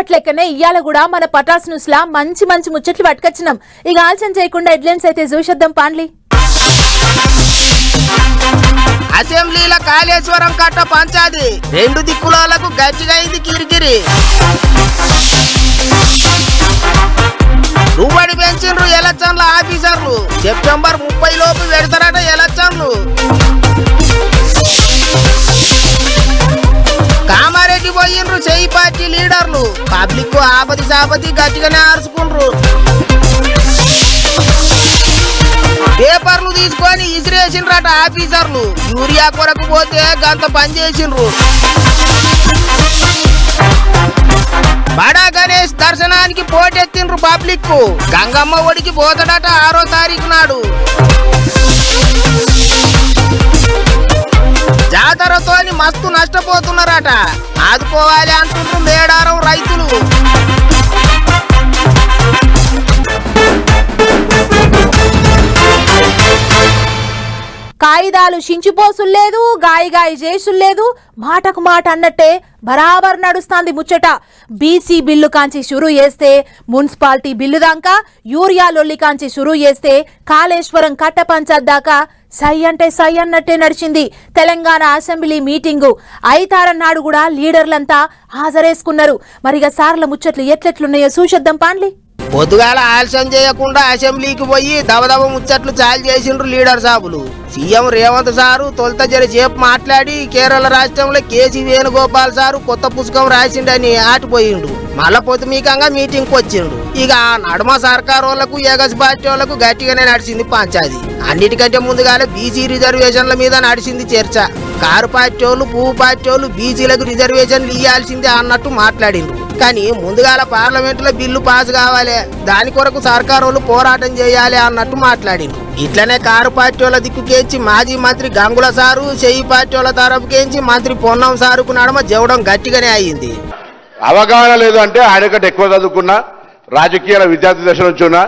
ఎప్పట్లెక్కనే ఇయ్యాల కూడా మన పటాస్ న్యూస్ లా మంచి మంచి ముచ్చట్లు పట్టుకొచ్చినాం. ఇక ఆలస్యం చేయకుండా హెడ్లైన్స్ అయితే చూసేద్దాం పాండ్లి. అసెంబ్లీల కాళేశ్వరం కట్ట పంచాది. రెండు దిక్కులకు గట్టిగా అయింది కిరికిరి. రువ్వడి పెంచిండ్రు ఎలక్షన్ల ఆఫీసర్లు. సెప్టెంబర్ ముప్పై లోపు పెడతారట ఎలక్షన్లు. కామారెడ్డి పోయిండ్రు చెయ్యి పార్టీ లీడర్లు. పబ్లిక్ ఆపది సాపతి గట్టిగానే ఆరుచుకుండ్రు. పేపర్లు తీసుకొని ఇసిరేసిండ్రట ఆఫీసర్లు. యూరియా కొరకు పోతే గంత పని చేసిండ్రు. బడా గణేష్ దర్శనానికి పోటెత్తిండ్రు పబ్లిక్ గంగమ్మ ఒడికి పోతాడట ఆరో తారీఖు నాడు. జాతరతోని మస్తు నష్టపోతున్నారట. ఆదుకోవాలి అంటుండ్రు మేడారం రైతులు. కాయిదాలు చించిపోసుల్లేదు గాయి గాయి చేసుల్లేదు. మాటకు మాట అన్నట్టే బరాబర్ నడుస్తాంది ముచ్చట. బీసీ బిల్లు కాంచి షురు చేస్తే మున్సిపాలిటీ బిల్లు దాకా యూరియా లొల్లి కాంచి షురు చేస్తే కాళేశ్వరం కట్ట పంచాయత్ దాకా సై అంటే సై అన్నట్టే నడిచింది. Telangana assembly meeting. నాడు కూడా లీడర్లంతా హాజరేసుకున్నారు. మరిగా సార్ల ముచ్చట్లు ఎట్లెట్లున్నాయో చూసేద్దాం పాండ్లి. పొద్దుగాల ఆలస్యం చేయకుండా అసెంబ్లీకి పోయి దబదబ ముచ్చట్లు చాలు చేసిండ్రు లీడర్ సాబులు. సీఎం రేవంత్ సారు తొలుత జరి సేపు మాట్లాడి కేరళ రాష్ట్రంలో కేసీ వేణుగోపాల్ సారు కొత్త పుస్తకం రాసిండని ఆటిపోయిండు. మళ్ళా పొద్దుమీకంగా మీటింగ్ వచ్చిండు. ఇక నడుమ సర్కార్ వాళ్ళకు ఎగస్ పార్టీ వాళ్ళకు గట్టిగానే నడిచింది పంచాది అన్నిటికంటే ముందుగానే బీసీ రిజర్వేషన్ల మీద నడిచింది చర్చ. కారు పార్టీ వాళ్ళు పువ్వు పార్టీ వాళ్ళు బీసీలకు రిజర్వేషన్లు ఇవ్వాల్సిందే అన్నట్టు మాట్లాడిండు కానీ ముందుగాల పార్లమెంట్లో బిల్లు పాస్ కావాలి దాని కొరకు సర్కార్ వాళ్ళు పోరాటం చేయాలి అన్నట్టు మాట్లాడిండు ఇట్లనే కారు పార్టీ వాళ్ళ దిక్కుకేంచి మాజీ మంత్రి గంగుల సారు చెయ్యి పార్టీ వాళ్ళ తరపుకేంచి మంత్రి పొన్నం సారుకు నడమ జవడం గట్టిగానే అయ్యింది అవగాహన లేదు అంటే ఆయన కంటే ఎక్కువ చదువుకున్నా రాజకీయాల విద్యార్థి దశ నుంచి ఉన్నా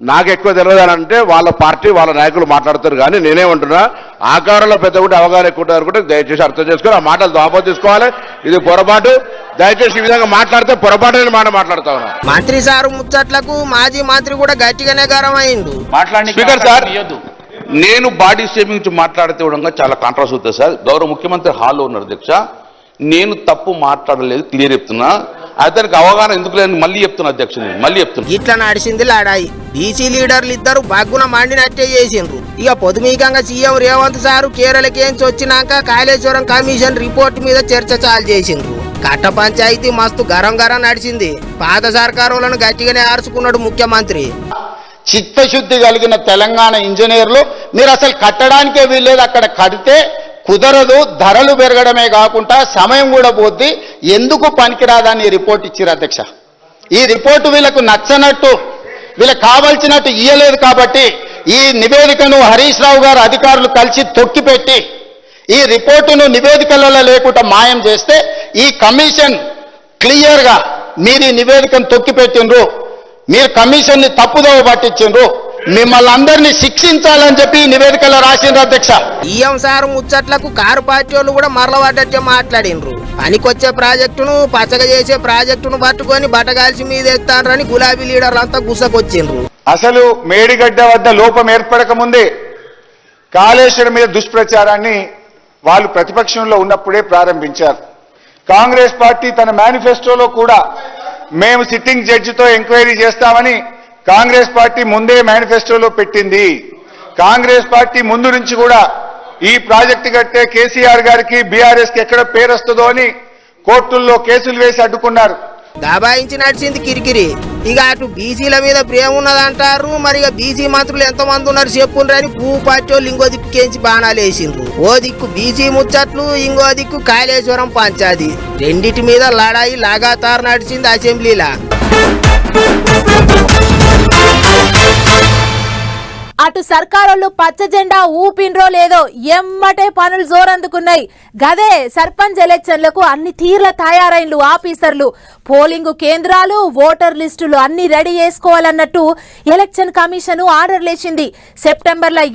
నాకు ఎక్కువ తెలియదు అని అంటే వాళ్ళ పార్టీ వాళ్ళ నాయకులు మాట్లాడతారు కానీ నేనేమంటున్నా ఆకారంలో పెద్ద కూడా అవగాహన ఎక్కువ ఉంటారు అనుకుంటే దయచేసి అర్థం చేసుకొని ఆ మాటలు దాపో తీసుకోవాలి. ఇది పొరపాటు. దయచేసి ఈ విధంగా మాట్లాడితే పొరపాటు అని మాట మాట్లాడుతా ఉన్నా. మంత్రి సారు ముచ్చట్లకు మాజీ మంత్రి కూడా గట్టిగానే గరం మాట్లాడి స్పీకర్ సార్. నేను బాడీ షేమింగ్ నుంచి మాట్లాడితే ఉండగా చాలా కాంట్రాస్ అవుతుంది సార్. గౌరవ ముఖ్యమంత్రి హాల్లో ఉన్నారు అధ్యక్ష. నేను తప్పు మాట్లాడలేదు క్లియర్ చెప్తున్నా. అతనికి అవగాహన ఎందుకు లేని మళ్ళీ చెప్తున్నా అధ్యక్ష నేను మళ్ళీ చెప్తున్నా. ఇట్లా నడిచింది లాడాయి. బీసీ లీడర్లు ఇద్దరు బగ్గున మండినట్టే చేసిండ్రు. ఇక పొదుమీకంగా సీఎం రేవంత్ సారు కేరళకేంచి వచ్చినాక కాళేశ్వరం కమిషన్ రిపోర్ట్ మీద చర్చ చాలు చేసిండ్రు. కట్ట పంచాయతీ మస్తు గరం గరం నడిచింది పాత సర్కారులను గట్టిగానే ఆర్చుకున్నాడు ముఖ్యమంత్రి. చిత్తశుద్ధి కలిగిన తెలంగాణ ఇంజనీర్లు. మీరు అసలు కట్టడానికే వీల్లేదు. అక్కడ కడితే కుదరదు. ధరలు పెరగడమే కాకుండా సమయం కూడా పోద్ది. ఎందుకు పనికిరాదని రిపోర్ట్ ఇచ్చారు అధ్యక్ష. ఈ రిపోర్టు వీళ్ళకు నచ్చనట్టు వీళ్ళకి కావలసినట్టు ఇయ్యలేదు కాబట్టి ఈ నివేదికను హరీష్ రావు గారు అధికారులు కలిసి తొక్కిపెట్టి ఈ రిపోర్టును నివేదికలలో లేకుండా మాయం చేస్తే ఈ కమిషన్ క్లియర్గా మీరు ఈ నివేదికను తొక్కిపెట్టిండ్రు. మీరు కమిషన్ని తప్పుదోవ పట్టించిండ్రు. మిమ్మల్ని అందరినీ శిక్షించాలని చెప్పి ఈ నివేదికలో రాసిండ్రు అధ్యక్ష. సీఎం సారు ముచ్చట్లకు కారు పార్టీ వాళ్ళు కూడా మరలబడ్డట్టే మాట్లాడిండ్రు. పనికొచ్చే ప్రాజెక్టును పచ్చగా చేసే ప్రాజెక్టును పట్టుకొని బట్టగాల్సి మీద ఎత్తానని గులాబీ లీడర్లంతా గుసకొచ్చిండ్రు. అసలు మేడిగడ్డ వద్ద లోపం ఏర్పడక ముందే కాళేశ్వరం మీద దుష్ప్రచారాన్ని వాళ్ళు ప్రతిపక్షంలో ఉన్నప్పుడే ప్రారంభించారు. కాంగ్రెస్ పార్టీ తన మేనిఫెస్టోలో కూడా మేము సిట్టింగ్ జడ్జితో ఎంక్వైరీ చేస్తామని కాంగ్రెస్ పార్టీ ముందే మేనిఫెస్టోలో పెట్టింది. కాంగ్రెస్ పార్టీ ముందు నుంచి కూడా ఈ ప్రాజెక్టు కట్టే కేసీఆర్ గారికి బీఆర్ఎస్కి ఎక్కడ పేరు వస్తుందో అని కోర్టుల్లో కేసులు వేసి అడ్డుకున్నారు. దబాయించి నడిచింది కిరికిరి. ఇక అటు బీసీల మీద ప్రేమ ఉన్నదంటారు. మరి ఇక బీసీ మంత్రులు ఎంతమంది ఉన్నారు చెప్పుండ్రని అని పార్టీ వాళ్ళు ఇంకో దిక్కుకేంచి బాణాలు వేసిండ్రు. ఓ దిక్కు బీసీ ముచ్చట్లు ఇంకో దిక్కు కాళేశ్వరం పంచాది. రెండిటి మీద లడాయి లాగాతారు నడిచింది అసెంబ్లీలా. అటు సర్కారోళ్ళు పచ్చ జెండా ఊపిండ్రో లేదో ఎమ్మటే పనులు జోరందుకున్నాయి. గదే సర్పంచ్ ఎలక్షన్లకు అన్ని తీర్ల తయారైన్లు ఆఫీసర్లు. పోలింగు కేంద్రాలు ఓటర్ లిస్టులు అన్ని రెడీ చేసుకోవాలన్నట్టు ఎలక్షన్ కమిషన్ ఆర్డర్ లేచింది.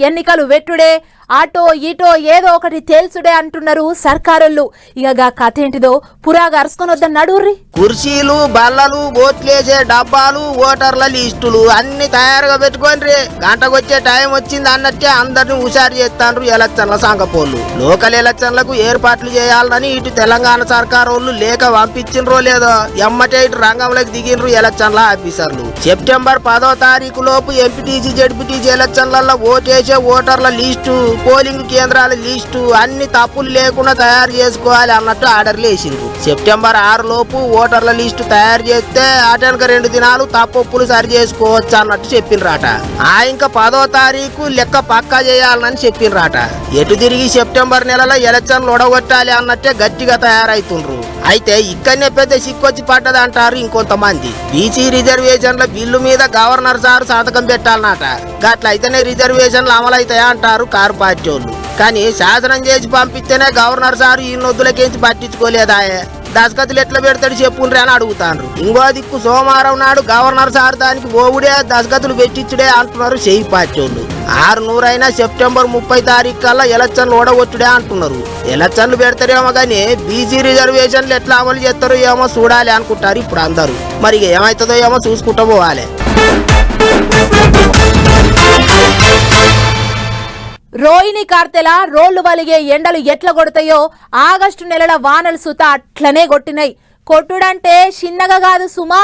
ఎన్నికలు వెట్టుడే ఆటో ఇటో ఏదో ఒకటి తేల్చుడే అంటున్నారు సర్కారోళ్ళు ఇక కథ ఏంటిదో పురాగా అరుసుకొని వద్దన్నాడు కుర్చీలు బల్లలు ఓట్లేసే డబ్బాలు ఓటర్ల లిస్టులు అన్ని తయారుగా పెట్టుకోండి గంటకొచ్చే టైం వచ్చింది అన్నట్టే అందరిని హుషారు చేస్తాండ్రు ఎలక్షన్ల సంఘపోళ్ళు. లోకల్ ఎలక్షన్లకు ఏర్పాట్లు చేయాలని ఇటు తెలంగాణ సర్కార్ వాళ్ళు లేక పంపించిండ్రో లేదో ఎమ్మటే ఇటు రంగంలోకి దిగిండ్రు ఎలక్షన్ల ఆఫీసర్లు. సెప్టెంబర్ పదో తారీఖు లోపు ఎంపీటీసీ జడ్పీటీసీ ఎలక్షన్లలో ఓటేసే ఓటర్ల లిస్టు పోలింగ్ కేంద్రాల లిస్టు అన్ని తప్పులు లేకుండా తయారు చేసుకోవాలి అన్నట్టు ఆర్డర్లు వేసిండ్రు సెప్టెంబర్ ఆరు లోపు ఓటర్ల లిస్టు తయారు చేస్తే అటెనక రెండు దినాలు తప్పులు సరి చేసుకోవచ్చు అన్నట్టు చెప్పినరాట ఆ ఇంకా పదో తారీఖు లెక్క పక్కా చేయాలని చెప్పినరాట ఎటు తిరిగి సెప్టెంబర్ నెలలో ఎలక్షన్లు ఉడగొట్టాలి అన్నట్టే గట్టిగా తయారైతుండ్రు. అయితే ఇక్కడనే పెద్ద సిక్కొచ్చి పడ్డదంటారు ఇంకొంతమంది. బీసీ రిజర్వేషన్ల బిల్లు మీద గవర్నర్ సార్ సంతకం పెట్టాలన్నట. గట్లయితేనే రిజర్వేషన్లు అమలవుతాయా అంటారు కారు పార్టీ వాళ్ళు కానీ శాసనం చేసి పంపిస్తేనే గవర్నర్ సార్ ఈ నొద్దులకేంచి పట్టించుకోలేదాయే. దశకతులు ఎట్లా పెడతాడు చెప్పుండ్రి అని అడుగుతాండ్రు. ఇంకో దిక్కు సోమవారం నాడు గవర్నర్ సార్ దానికి ఓవుడే దశకతులు పెట్టించుడే అంటున్నారు చేయి పార్టీ వాళ్ళు ఆరు నూరైనా సెప్టెంబర్ ముప్పై తారీఖు కల్లా ఎలక్షన్లు ఓడగొచ్చుడే అంటున్నారు. ఎలక్షన్లు పెడతారేమో కానీ బీసీ రిజర్వేషన్లు ఎట్లా అమలు చేస్తారో ఏమో చూడాలి అనుకుంటారు ఇప్పుడు అందరూ. మరి ఏమవుతుందో ఏమో చూసుకుంటూ పోవాలి. రోహిణి కార్తెల రోళ్ళు వలిగే ఎండలు ఎట్ల కొడతాయో ఆగస్టు నెలల వానలు సుత అట్లనే కొట్టినాయి. కొట్టుడంటే చిన్నగా కాదు సుమా.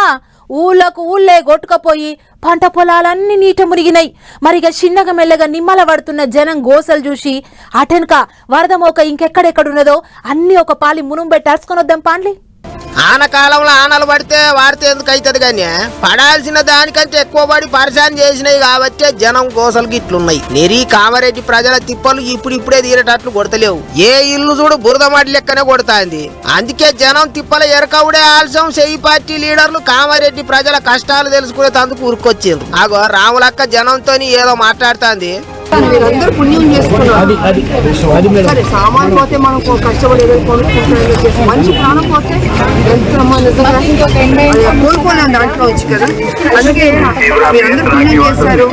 ఊళ్ళకు ఊళ్ళే కొట్టుకపోయి పంట పొలాలన్నీ నీట మునిగినాయి. మరిగా చిన్నగా మెల్లగా నిమ్మల పడుతున్న జనం గోసలు చూసి అటెనక వరద మోక ఇంకెక్కడెక్కడున్నదో అన్నీ ఒక పాలి మునుంబెట్టి అరుచుకొని వద్దాం పాండ్లీ. ఆనకాలంలో ఆనలు పడితే వాడితే ఎందుకు అవుతుంది కానీ? పడాల్సిన దానికంటే ఎక్కువ పడి పరిశాన్ చేసినాయి కాబట్టి జనం గోసలు గిట్లున్నాయి. నెరీ కామారెడ్డి ప్రజల తిప్పలు ఇప్పుడు ఇప్పుడే తీరేటట్లు కొడతలేవు. ఏ ఇల్లు చూడు బురదమాటి లెక్కనే కొడతాంది. అందుకే జనం తిప్పల ఎరకవుడే ఆలస్యం చెయ్యి పార్టీ లీడర్లు కామారెడ్డి ప్రజల కష్టాలు తెలుసుకునే తందుకు ఉరుకొచ్చిండ్రు. ఆగో రాములక్క జనంతో ఏదో మాట్లాడుతుంది. మీరందరూ పుణ్యం చేసుకున్నారు. సరే సామాన్ పోతే మనం కష్టపడి ఏదో కొనుక్కుంటున్నాం చేసి మంచి ప్రాణం పోతే కోల్పోలేం దాంట్లో వచ్చి కదా. అందుకే మీరందరూ పుణ్యం చేశారు.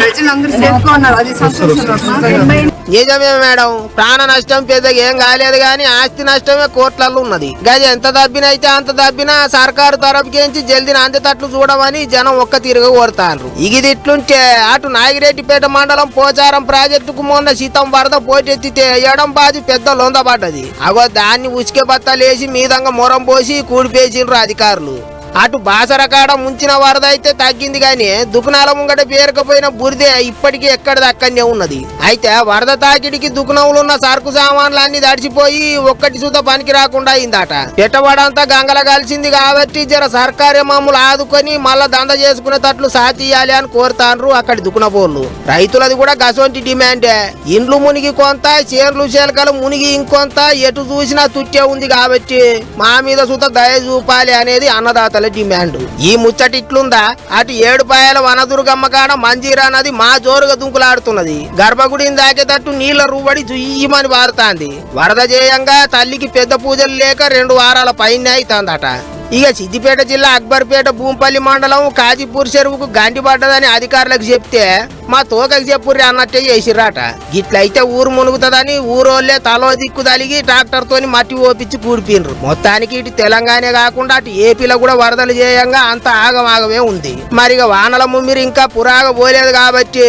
ప్రజలందరూ సేఫ్గా ఉన్నారు. అది సంతోషం నిజమే మేడం. ప్రాణ నష్టం పెద్దగా ఏం కాలేదు కానీ ఆస్తి నష్టమే కోట్లలో ఉన్నది. గది ఎంత దబ్బినైతే అంత దబ్బినా సర్కారు తరపుకేంచి జల్దిన అందేటట్లు చూడమని జనం ఒక్క తీరుగా కోరుతారు ఇది ఇట్లుంటే అటు నాగిరెడ్డిపేట మండలం పోచారం ప్రాజెక్టుకు మొన్న సీతం వరద పోటెత్తితే ఎడం బాది పెద్ద లొందబడ్డది. అగో దాన్ని ఉచికే బత్తలేసి మీదంగా మొరం పోసి కూడిపేసిండ్రు అధికారులు. అటు బాసరకాడ ముంచిన వరద అయితే తగ్గింది కానీ దుకుణాల ముంగట పేరుకపోయిన బురిదే ఇప్పటికీ ఎక్కడిది అక్కడనే ఉన్నది. అయితే వరద తాకిడికి దుకుణంలో ఉన్న సరుకు సామాన్లన్నీ దడిచిపోయి ఒక్కటి సుత పనికి రాకుండా అయిందట. పెట్టబడంతా గంగల కలిసింది కాబట్టి జర సర్కారే మమ్మల్ని ఆదుకొని మళ్ళా దంద చేసుకునేటట్లు సాతియాలి అని కోరుతాండ్రు అక్కడి దుకుణపోళ్ళు రైతులది కూడా గసొంటి డిమాండే. ఇండ్లు మునిగి కొంత చేర్లు చేలకలు మునిగి ఇంకొంత ఎటు చూసినా తుట్టే ఉంది కాబట్టి మా మీద సుత దయ చూపాలి అనేది అన్నదాతలు డిమాండ్. ఈ ముచ్చటి ఇట్లుందా? అటు ఏడుపాయల వనదుర్గమ్మ కాడ మంజీరా నది మా జోరుగా దుంకులాడుతున్నది. గర్భగుడిని దాకేటట్టు నీళ్ళ రూబడి జుయ్యమని వారుతాంది వరద చేయంగా తల్లికి పెద్ద పూజలు లేక రెండు వారాల పైన అవుతుందట ఇక సిద్దిపేట జిల్లా అక్బర్పేట భూంపల్లి మండలం కాజీపూర్ చెరువుకు గాంధీ పడ్డదని అధికారులకు చెప్తే మా తోకకి చెప్పుర్రి అన్నట్టే చేసిర్రాట. గిట్లయితే ఊరు మునుగుతుందని ఊరోళ్ళే తలో దిక్కు తలిగి ట్రాక్టర్తో తోని మట్టి ఓపించి కూడిపోయినరు మొత్తానికి ఇటు తెలంగాణ కాకుండా అటు ఏపీలో కూడా వరదలు చేయంగా అంత ఆగమాగమే ఉంది. మరి ఇక వానల ముమ్మిరి ఇంకా పురాగ పోలేదు కాబట్టి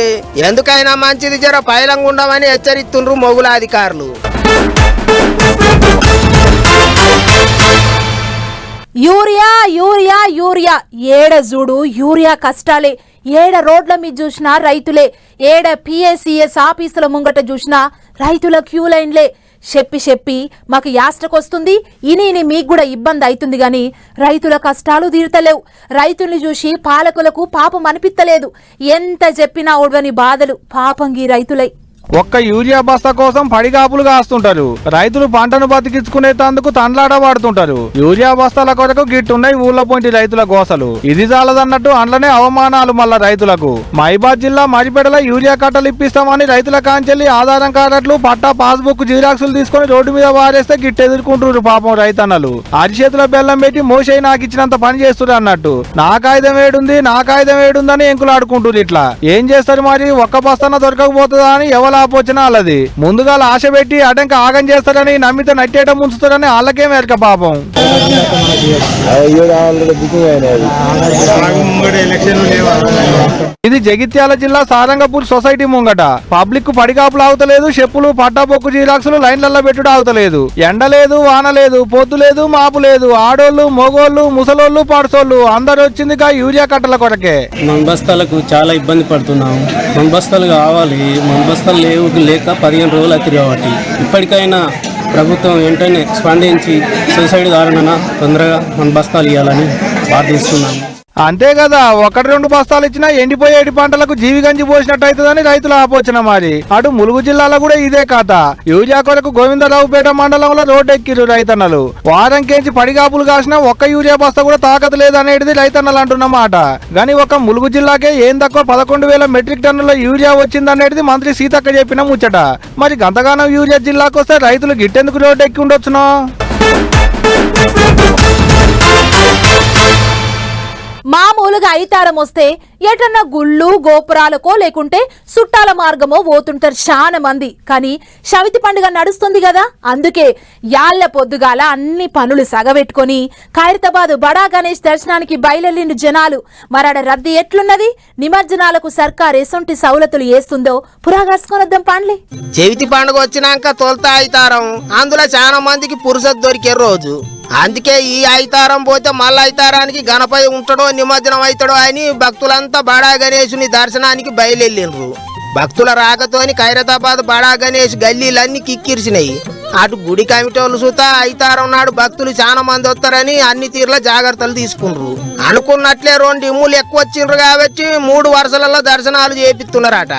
ఎందుకైనా మంచిది జర పైలంగా ఉండమని హెచ్చరిస్తుండ్రు మొగుల అధికారులు యూరియా యూరియా యూరియా. ఏడ చూడు యూరియా కష్టాలే. ఏడ రోడ్ల మీద చూసినా రైతులే. ఏడ పిఎస్సిఎస్ ఆఫీసుల ముంగట చూసినా రైతుల క్యూ లైన్లే. చెప్పి చెప్పి మాకు యాస్టకొస్తుంది ఇని ఇని మీకు కూడా ఇబ్బంది అవుతుంది కానీ రైతుల కష్టాలు తీరుతలేవు. రైతుల్ని చూసి పాలకులకు పాపం అనిపిత్తలేదు. ఎంత చెప్పినా ఉడవని బాధలు. పాపంగి రైతులై. ఒక్క యూరియా బస్తా కోసం పడిగాపులు కాస్తుంటారు. రైతులు పంటను బతికించుకునే తందుకు తండ్లాట వాడుతుంటారు యూరియా బస్తాల కొరకు గిట్టున్నాయి ఊళ్ళ పొంటి రైతుల గోసలు. ఇది చాలదన్నట్టు అండ్లనే అవమానాలు మళ్ళా రైతులకు. మైబాద్ జిల్లా మరిపెడల యూరియా కట్టలు ఇప్పిస్తామని రైతుల కాంచెల్లి ఆధారం కార్డులు పట్టా పాస్బుక్ జిరాక్సులు తీసుకొని రోడ్డు మీద వారేస్తే గిట్టు ఎదుర్కొంటున్నారు పాపం రైతన్నలు. అరిచేతుల బెల్లం పెట్టి మోసై నాకు ఇచ్చినంత పని చేస్తున్నారు అన్నట్టు. నా కాగితం ఏడుంది నా కాగితం ఏడుందని ఎంకులాడుకుంటున్నారు ఇట్లా. ఏం చేస్తారు మరి? ఒక్క బస్తాన దొరకకపోతుందా అని ఎవరు రైతుల ఆపోచన వాళ్ళది ముందుగా ఆశ పెట్టి అటంక ఆగం చేస్తారని నమ్మితే నట్టేట ముంచుతారని వాళ్ళకే మేరక పాపం. ఇది జగిత్యాల జిల్లా సారంగపూర్ సొసైటీ ముంగట. పబ్లిక్ పడికాపులు అవుతలేదు చెప్పులు పట్టాబొక్కు జీరాక్సులు లైన్లలో పెట్టుడు అవుతలేదు ఎండ లేదు వాన లేదు పొద్దు లేదు మాపు లేదు ఆడోళ్ళు మొగోళ్ళు ముసలోళ్ళు పాడసోళ్ళు అందరు వచ్చింది యూరియా కట్టల కొరకే. మన బస్తాలకు చాలా ఇబ్బంది పడుతున్నాం. మన బస్తాలు కావాలి మన బస్తాలు లేవు లేక పదిహేను రోజులు అవుతుంది కాబట్టి. ఇప్పటికైనా ప్రభుత్వం వెంటనే స్పందించి సొసైటీ కారణన తొందరగా మన బస్తాలు ఇవ్వాలని ప్రార్థిస్తున్నాను అంతే కదా ఒకటి రెండు బస్తాలు ఇచ్చినా ఎండిపోయేటి పంటలకు జీవి గంజి పోసినట్టు అవుతుందని రైతుల ఆపోచన మరి. అటు ములుగు జిల్లాలో కూడా ఇదే కథ. యూరియా కొరకు గోవిందరావుపేట మండలంలో రోడ్డెక్కిరు రైతన్నలు. వారం కేంచి పడిగాపులు కాసినా ఒక్క యూరియా బస్తా కూడా తాకత లేదనేది రైతన్నలు అంటున్నమాట గాని ఒక ములుగు జిల్లాకే ఏం తక్కువ పదకొండు వేల మెట్రిక్ టన్నుల యూరియా వచ్చిందనేది మంత్రి సీతక్క చెప్పిన ముచ్చట. మరి గంతగానం యూరియా జిల్లాకు వస్తే రైతులు గిట్టెందుకు రోడ్డెక్కి ఉండొచ్చునో? మామూలుగా అయితారం వస్తే ఎటన్నా గుళ్ళు గోపురాలకో లేకుంటే సుట్టాల మార్గమో పోతుంటారు చాలా మంది. కానీ శవితి పండుగ నడుస్తుంది కదా అందుకే యాళ్ళ పొద్దుగాల అన్ని పనులు సగబెట్టుకొని ఖైరతాబాద్ బడా గణేష్ దర్శనానికి బయలుదేరిన జనాలు. మరాడ రద్దీ ఎట్లున్నది? నిమజ్జనాలకు సర్కార్ ఎసొంటి సౌలతులు వేస్తుందో పురాగాసుకొనొద్దాం పాండ్లే. చెవితి పండుగ వచ్చినాక తొలత అయితారం. అందులో చాలా మందికి పురుషత్ దొరికే రోజు. అందుకే ఈ అయితారం పోతే మళ్ళీ అయితారానికి గణపై ఉంటాడో నిమజ్జనం అవుతాడో అని భక్తులంతా బడా గణేశుని దర్శనానికి బయలుదేరిండ్రు భక్తుల రాకతోని ఖైరతాబాద్ బడా గణేష్ గల్లీలన్నీ కిక్కిరిసినాయి. అటు గుడి కమిటోళ్ళు సుత అయితారం నాడు భక్తులు చాలా మంది వస్తారని అన్ని తీర్ల జాగ్రత్తలు తీసుకుండ్రు అనుకున్నట్లే రెండు ఇమ్ములు ఎక్కువ వచ్చిండ్రు కాబట్టి మూడు వరుసలలో దర్శనాలు చేపిస్తున్నారట.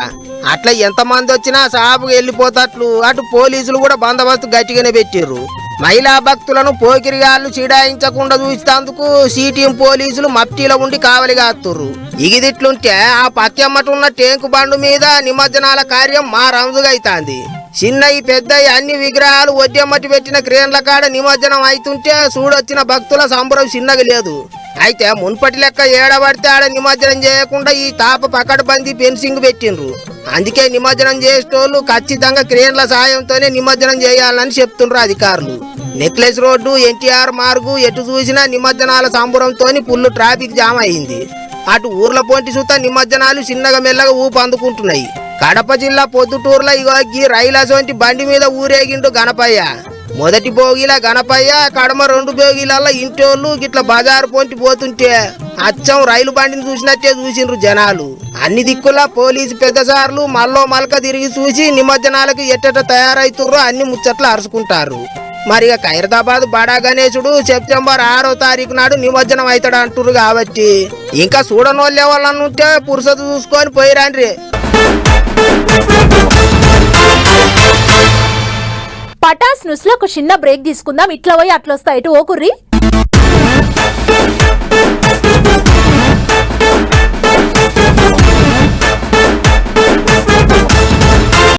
అట్లా ఎంతమంది వచ్చినా సాపుకు వెళ్ళిపోతట్లు అటు పోలీసులు కూడా బందోబస్తు గట్టిగానే పెట్టిర్రు. మహిళా భక్తులను పోకిరిగాళ్ళు చీడాయించకుండా చూసేందుకు సిటీఎం పోలీసులు మప్టీలో ఉండి కావలిగాత్తుర్రు ఇగిదిట్లుంటే ఆ పక్కెమ్మటున్న టేంకు బండు మీద నిమజ్జనాల కార్యం మా రంజుగైతాంది చిన్నయి పెద్దయి అన్ని విగ్రహాలు వడ్డెమ్మటి పెట్టిన క్రేన్ల కాడ నిమజ్జనం అవుతుంటే చూడొచ్చిన భక్తుల సంబరం చిన్నగా లేదు. అయితే మున్పటి లెక్క ఏడబడితే ఆడ నిమజ్జనం చేయకుండా ఈ తాప పకడ్బందీ ఫెన్సింగ్ పెట్టిండ్రు. అందుకే నిమజ్జనం చేసేటోళ్ళు ఖచ్చితంగా క్రేన్ల సాయంతోనే నిమజ్జనం చేయాలని చెప్తుండ్రు అధికారులు. నెక్లెస్ రోడ్డు ఎన్టీఆర్ మార్గు ఎటు చూసినా నిమజ్జనాల సంబురంతో ఫుల్ ట్రాఫిక్ జామ్ అయింది. అటు ఊర్ల పొంటి సుత నిమజ్జనాలు చిన్నగా మెల్లగా ఊపు అందుకుంటున్నాయి. కడప జిల్లా పొద్దుటూరులో ఇగో రైలు రైలాసోంటి బండి మీద ఊరేగిండు గణపయ్య. మొదటి భోగిల గణపయ్య కడమ రెండు భోగిలలో ఇంటోళ్ళు గిట్ల బజారు పొంటి పోతుంటే అచ్చం రైలు బండిని చూసినట్టే చూసిండ్రు జనాలు. అన్ని దిక్కులా పోలీసు పెద్దసార్లు మల్లో మలక తిరిగి చూసి నిమజ్జనాలకు ఎట్టట తయారైతుర్రో అన్ని ముచ్చట్లు అరుచుకుంటారు. మరి ఖైరదాబాద్ ఖైరతాబాద్ బడా గణేశుడు సెప్టెంబర్ ఆరో తారీఖు నాడు నిమజ్జనం అవుతాడు అంటుర్రు కాబట్టి ఇంకా చూడనోళ్ళు ఎవరన్నా ఉంటే పురుషత చూసుకొని పోయిరాండ్రి. పటాస్ న్యూస్లో ఒక చిన్న బ్రేక్ తీసుకుందాం. ఇట్లా పోయి అట్లా వస్తా ఇటు ఓకుర్రి